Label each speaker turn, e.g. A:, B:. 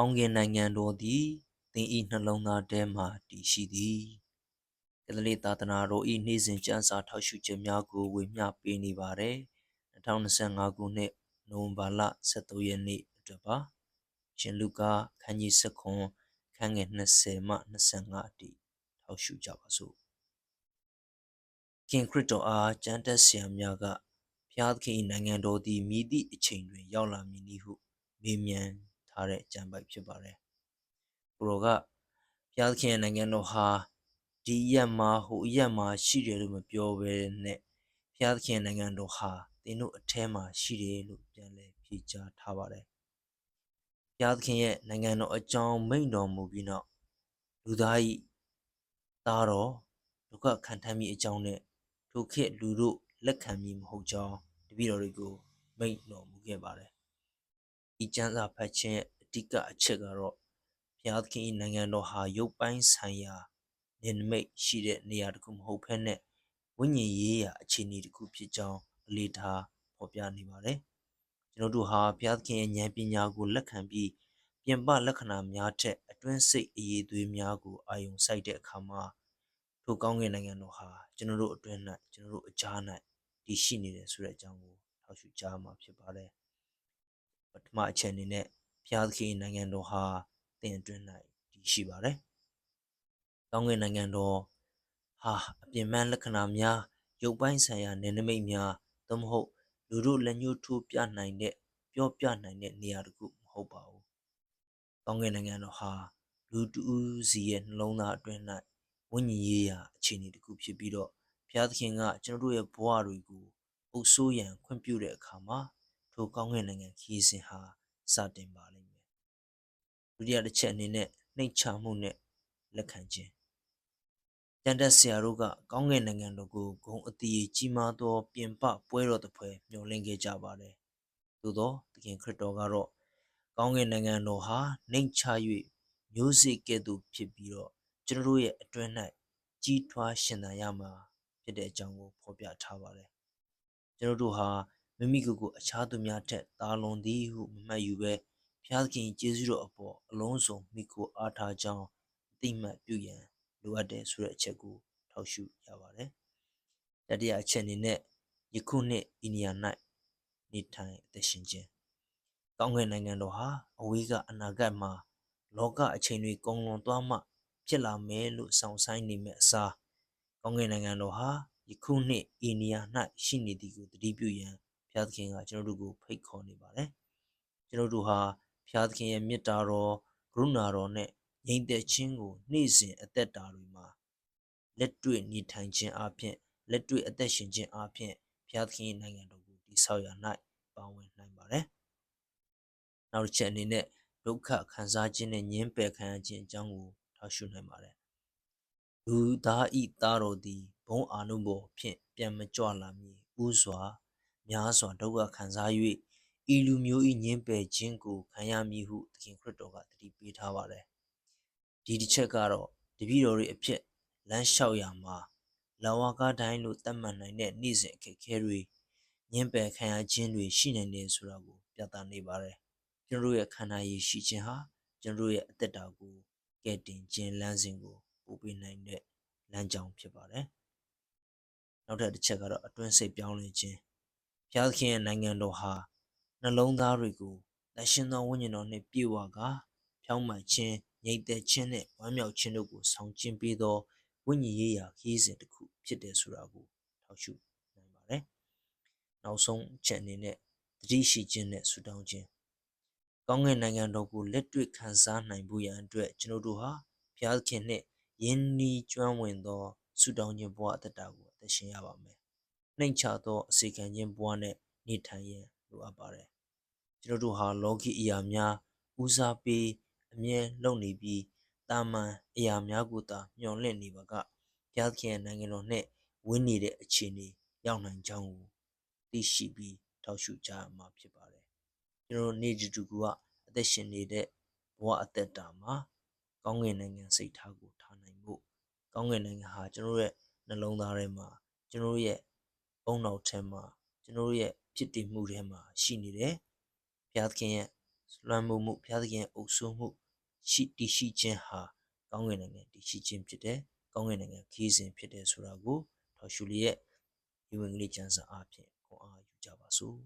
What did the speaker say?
A: ကောင်းကင်နိုင်ငံတော်သည်သင်၏နှလုံးသားထဲမှတည်ရှိသည်ကသလေးသာသနာတော်၏နေ့စဉ်ကျမ်းစာထောက်ရှုခြင်းများကိုဝေမျှပေးနေပါတယ်2025ခုနှစ်နိုဝင်ဘာလ23ရက်နေ့အတွက်ပါရှင်လုကာခန်းကြီး7ခန်းငယ်20မှ25အထိထောက်ရှုကြပါစို့ခင်ခရစ်တော်အားကျမ်းတက်ဆရာများကဖျားသခင်နိုင်ငံတော်သည်မြည်သည့်အချိန်တွင် ရောက်လာမည်နည်းဟုမေးမြန်း ထားတဲ့ကျမ်းပိုက်ဖြစ်ပါတယ်။ကိုရောကဘုရားသခင်ရဲ့နိုင်ငံတော်ဟာဒီရက်မှာဟိုရက်မှာရှိတယ်လို့မပြောဘဲနဲ့ဘုရားသခင်နိုင်ငံတော်ဟာသင်တို့အထဲမှာရှိတယ်လို့ပြန်လည်ဖြေကြားထားပါတယ်။ဘုရားသခင်ရဲ့နိုင်ငံတော်အကြောင်းမိန့်တော်မူပြီးနောက်လူသားဤသားတော်ဒုက္ခခံထမ်းမိအကြောင်းနဲ့ထိုခေတ်လူတို့လက်ခံမည်မဟုတ်ကြောင်းတပည့်တော်တွေကိုမိန့်တော်မူခဲ့ပါတယ်။ ဤကျမ်းစာဖတ်ခြင်းရဲ့အဓိကအချက်ကတော့ဘုရားသခင်၏နိုင်ငံတော်ဟာရုပ်ပိုင်းဆိုင်ရာနေနမိတ်ရှိတဲ့နေရာတစ်ခုမဟုတ်ဘဲနဲ့ဝိညာဉ်ရေးရာအခြေအနေတစ်ခုဖြစ်ကြောင်းအလေးထားဖော်ပြနေပါတယ်။ကျွန်တော်တို့ဟာဘုရားသခင်ရဲ့ဉာဏ်ပညာကိုလက်ခံပြီးပြင်ပလက္ခဏာများထက်အတွင်းစိတ်အရေးသွေးများကိုအာယုံစိုက်တဲ့အခါမှာထိုကောင်းကင်နိုင်ငံတော်ဟာကျွန်တော်တို့အတွင်း၌ကျွန်တော်တို့အကြား၌တည်ရှိနေတယ်ဆိုတဲ့အကြောင်းကိုထောက်ရှုကြားမှာဖြစ်ပါတယ် ပထမအချက်အနေနဲ့ဘုရားသခင်နိုင်ငံတော်ဟာသင်အတွင်း၌တည်ရှိပါတယ်ကောင်းကင်နိုင်ငံတော်ဟာအပြင်ပန်းလက္ခဏာများရုပ်ပိုင်းဆိုင်ရာနယ်နိမိတ်များသို့မဟုတ်လူတို့လက်ညှိုးထိုးပြနိုင်တဲ့ပြောပြနိုင်တဲ့နေရာတစ်ခုမဟုတ်ပါဘူးကောင်းကင်နိုင်ငံတော်ဟာလူတူးစီရဲ့နှလုံးသားအတွင်း၌ဝိညာဉ်ရေးရာအခြေအနေတစ်ခုဖြစ်ပြီးတော့ဘုရားသခင်ကကျွန်တော်တို့ရဲ့ဘဝတွေကိုအုပ်ဆိုးရန်ခွင့်ပြုတဲ့အခါမှာ ထိုကောင်းကင်နိုင်ငံခီးစဉ်ဟာစတင်ပါလိမ့်မယ်။ဒုတိယတစ်ချက်အနေနဲ့နှိမ်ချမှုနဲ့လက်ခံခြင်းတန်တက်ဆရာတို့ကကောင်းကင်နိုင်ငံတော်ကိုဂုံအတီးကြီးမားသောပြင်ပပွဲတော်တစ်ပွဲမျှော်လင့်ခဲ့ကြပါတယ်။သို့သောသခင်ခရစ်တော်ကတော့ကောင်းကင်နိုင်ငံတော်ဟာနှိမ်ချ၍မျိုးစေ့ကဲ့သို့ဖြစ်ပြီးတော့ကျွန်တော်တို့ရဲ့အတွင်း၌ကြီးထွားရှင်သန်ရမှာဖြစ်တဲ့အကြောင်းကိုဖော်ပြထားပါတယ်။ကျွန်တော်တို့ဟာ မိမိကိုယ်ကိုအခြားသူများထက်တာလွန်သည်ဟုမမှတ်ယူဘဲဘုရားသခင်ကျေးဇူးတော်အပေါ်အလုံးစုံမိကိုအားထားကြောင်းအသိမှတ်ပြုရန်လိုအပ်တယ်ဆိုတဲ့အချက်ကိုထောက်ရှုရပါတယ်။တတိယအချက်အနေနဲ့ယခုနှစ်အိန္ဒိယ၌နေထိုင်အသက်ရှင်ခြင်းကောင်းကင်နိုင်ငံတော်ဟာအဝေးကအနာဂတ်မှာလောကအချိန်တွေကုန်လွန်သွားမှ ဖြစ်လာမယ်လို့ဆောင်ဆိုင်နေမဲ့အစားကောင်းကင်နိုင်ငံတော်ဟာယခုနှစ်အိန္ဒိယ၌ရှိနေသည်ကိုသတိပြုရန်ဘု ရားသခင်ကကျွန်တော်တို့ကိုဖိတ်ခေါ်နေပါတယ်ကျွန်တော်တို့ဟာဘုရားသခင်ရဲ့မေတ္တာတော်ကရုဏာတော်နဲ့ငြိမ်သက်ခြင်းကိုနေ့စဉ်အသက်တာတွေမှာလက်တွေ့နေထိုင်ခြင်းအပြင်လက်တွေ့အသက်ရှင်ခြင်းအပြင်ဘုရားသခင်ရဲ့နိုင်ငံတော်ကိုတည်ဆောက်ရ၌ပါဝင်နိုင်ပါတယ်နောက်တစ်ချက်အနေနဲ့ဒုက္ခခံစားခြင်းနဲ့ညှင်းပယ်ခံရခြင်းအကြောင်းကိုထောက်ရှုနိုင်ပါတယ်လူသားဤသားတော်သည်ဘုံအာနုဘောဖြင့်ပြန်မကြွလာမည်ဥစွာ များစွာဒုက္ခခံစား၍ဤလူမျိုးဤညင်းပယ်ခြင်းကိုခံရမည်ဟုသခင်ခရစ်တော်ကတတိပေးထားပါတယ်ဒီတစ်ချက်ကတော့တပည့်တော်တွေအဖြစ်လမ်းလျှောက်ရမှာလာဝကားတိုင်းလို့သတ်မှတ်နိုင်တဲ့နေ့စဉ်အခက်အခဲတွေညင်းပယ်ခံရခြင်းတွေရှိနိုင်တယ်ဆိုတာကိုပြသနေပါတယ်ကျွန်တော်တို့ရဲ့ခန္ဓာရည်ရှိခြင်းဟာကျွန်တော်တို့ရဲ့အသက်တာကိုကဲ့တင်ခြင်းလမ်းစဉ်ကိုပို့ပေးနိုင်တဲ့လမ်းကြောင်းဖြစ်ပါတယ်။နောက်ထပ်တစ်ချက်ကတော့အတွင်းစိတ်ပြောင်းလဲခြင်း ဘုရားသခင်ရဲ့နိုင်ငံတော်ဟာနှလုံးသားတွေကိုတရှင်သောဝိညာဉ်တော်နှင့်ပြည့်ဝကာဖြောင်းမှန်ခြင်းငြိမ်သက်ခြင်းနဲ့ဝမ်းမြောက်ခြင်းတို့ကိုဆောင်ကျဉ်ပေးသောဝိညာဉ်ရေးရာခီးစဉ်တစ်ခုဖြစ်တယ်ဆိုတာကိုထောက်ရှုနိုင်ပါတယ်။နောက်ဆုံးချက်အနေနဲ့တတိရှိခြင်းနဲ့ဆူတောင်းခြင်းကောင်းကင်နိုင်ငံတော်ကိုလက်တွေ့ခံစားနိုင်ဖို့ရန်အတွက်ကျွန်တော်တို့ဟာဘုရားခင်နှင့်ယဉ်နီးကျွမ်းဝင်သောဆုတောင်းခြင်းဘဝအတ္တကိုအသက်ရှင်ရပါမယ်။ နှိမ်ချသောအစီခံခြင်းဘဝနဲ့နေထိုင်ရန်လိုအပ်ပါတယ်။ကျွန်တော်တို့ဟာလောကီအရာများဦးစားပေးအမြဲလုပ်နေပြီးတာမန်အရာများကိုသာမျှော်လင့်နေပါကဘုရားခင်နိုင်ငံတော်နဲ့ဝင်းနေတဲ့အခြေအနေရောက်နိုင်ကြောင်းကိုသိရှိပြီးထောက်ရှုကြရမှာဖြစ်ပါတယ်။ကျွန်တော်နေတူကူကအသက်ရှင်နေတဲ့ဘဝအသက်တာမှာကောင်းကင်နိုင်ငံစိတ်ထားကိုထားနိုင်ဖို့ကောင်းကင်နိုင်ငံဟာကျွန်တော်ရဲ့နှလုံးသားထဲမှာကျွန်တော်ရဲ့ ဘုံနောက်ထဲမှာကျွန်တော်ရဲ့ဖြစ်တည်မှုထဲမှာရှိနေတယ်ဘုရားသခင်ရဲ့လွှမ်းမိုးမှုဘုရားသခင်ရဲ့အုပ်စိုးမှုရှိတည်ရှိခြင်းဟာကောင်းကင်နိုင်ငံတည်ရှိခြင်းဖြစ်တယ်ကောင်းကင်နိုင်ငံခီးစဉ်ဖြစ်တယ်ဆိုတာကိုထော်ရှူလီရဲ့ဒီဝင်ကလေးကျမ်းစာအဖြစ်ခွန်အားယူကြပါစို့